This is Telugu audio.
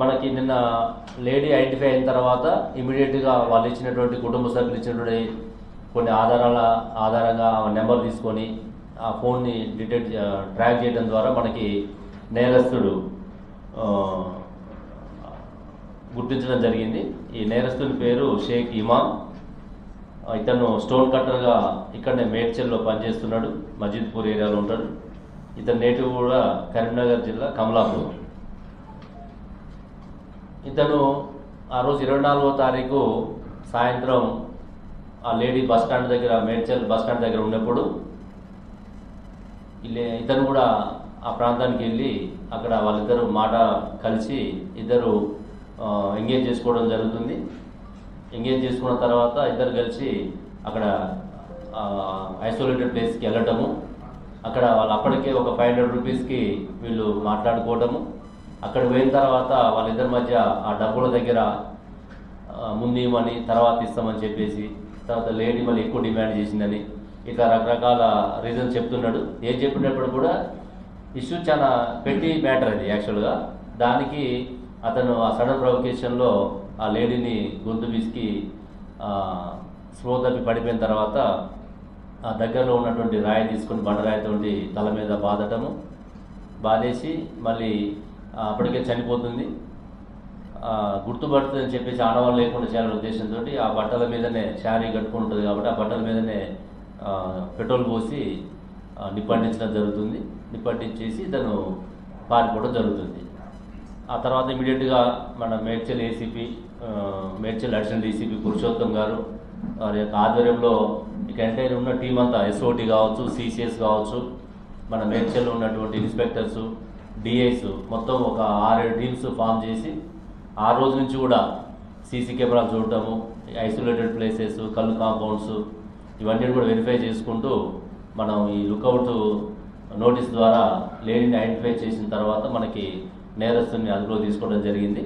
మనకి నిన్న లేడీ ఐడెంటిఫై అయిన తర్వాత ఇమీడియట్గా వాళ్ళు ఇచ్చినటువంటి కుటుంబ సభ్యులు ఇచ్చినటువంటి కొన్ని ఆధారాల ఆధారంగా నెంబర్ తీసుకొని ఆ ఫోన్ని డిటెక్ట్ ట్రాక్ చేయడం ద్వారా మనకి నేరస్తుడు గుర్తించడం జరిగింది. ఈ నేరస్తుని పేరు షేక్ ఇమాం ఇతను స్టోన్ కట్టర్గా ఇక్కడనే మేడ్చల్లో పనిచేస్తున్నాడు. మజీద్పూర్ ఏరియాలో ఉంటాడు. ఇతని నేటివ్ కూడా కరీంనగర్ జిల్లా కమలాపూర్. ఇతను ఆ రోజు ఇరవై నాలుగో తారీఖు సాయంత్రం ఆ లేడీ బస్ స్టాండ్ దగ్గర మేడ్చల్ బస్ స్టాండ్ దగ్గర ఉన్నప్పుడు ఇల్లే ఇతను కూడా ఆ ప్రాంతానికి వెళ్ళి అక్కడ వాళ్ళిద్దరు మాట కలిసి ఇద్దరు ఎంగేజ్ చేసుకోవడం జరుగుతుంది. ఎంగేజ్ చేసుకున్న తర్వాత ఇద్దరు కలిసి అక్కడ ఐసోలేటెడ్ ప్లేస్కి వెళ్ళటము. అక్కడ వాళ్ళు అప్పటికే ఒక ఫైవ్ హండ్రెడ్ రూపీస్కి వీళ్ళు మాట్లాడుకోవటము. అక్కడ పోయిన తర్వాత వాళ్ళిద్దరి మధ్య ఆ డబ్బుల దగ్గర ముందేమని ముందు ఇవ్వమని తర్వాత ఇస్తామని చెప్పేసి తర్వాత లేడీ మళ్ళీ ఎక్కువ డిమాండ్ చేసిందని ఇట్లా రకరకాల రీజన్స్ చెప్తున్నాడు. ఏం చెప్పినప్పుడు కూడా ఇష్యూ చాలా పెట్టి మ్యాటర్ అది యాక్చువల్గా. దానికి అతను ఆ సడన్ ప్రొవకేషన్లో ఆ లేడీని గొంతు పిసికి స్లో తప్పి పడిపోయిన తర్వాత ఆ దగ్గరలో ఉన్నటువంటి రాయి తీసుకొని బండరాయితోటి తల మీద బాధటము బాధేసి మళ్ళీ అప్పటికే చనిపోతుంది. గుర్తుపడుతుంది గుర్తుపడుతుందని చెప్పేసి ఆడవాళ్ళు లేకుండా చేయాలనే ఉద్దేశంతో ఆ బట్టల మీదనే శారీ కట్టుకుంటుంది కాబట్టి ఆ బట్టల మీదనే పెట్రోల్ పోసి నిప్పండించడం నిప్పంటించడం జరుగుతుంది. నిప్పంటించేసి తను పారిపోవడం జరుగుతుంది. ఆ తర్వాత ఇమీడియట్గా మన Medchal ACP Medchal additional DCP Purushottam garu వారి యొక్క ఆధ్వర్యంలో ఇక ఎంటైర్ ఉన్న టీం అంతా ఎస్ఓటి కావచ్చు సిసిఎస్ కావచ్చు మన మేడ్చల్లో ఉన్నటువంటి ఇన్స్పెక్టర్స్ డిఐస్ మొత్తం ఒక ఆరేడు టీమ్స్ ఫామ్ చేసి ఆ రోజు నుంచి కూడా సీసీ కెమెరాలు చూడటము ఐసోలేటెడ్ ప్లేసెస్ కళ్ళు కాంపౌండ్స్ ఇవన్నీ కూడా వెరిఫై చేసుకుంటూ మనం ఈ లుకౌట్ నోటీస్ ద్వారా లేడీని ఐడెంటిఫై చేసిన తర్వాత మనకి నేరస్తుని అదుపులో తీసుకోవడం జరిగింది.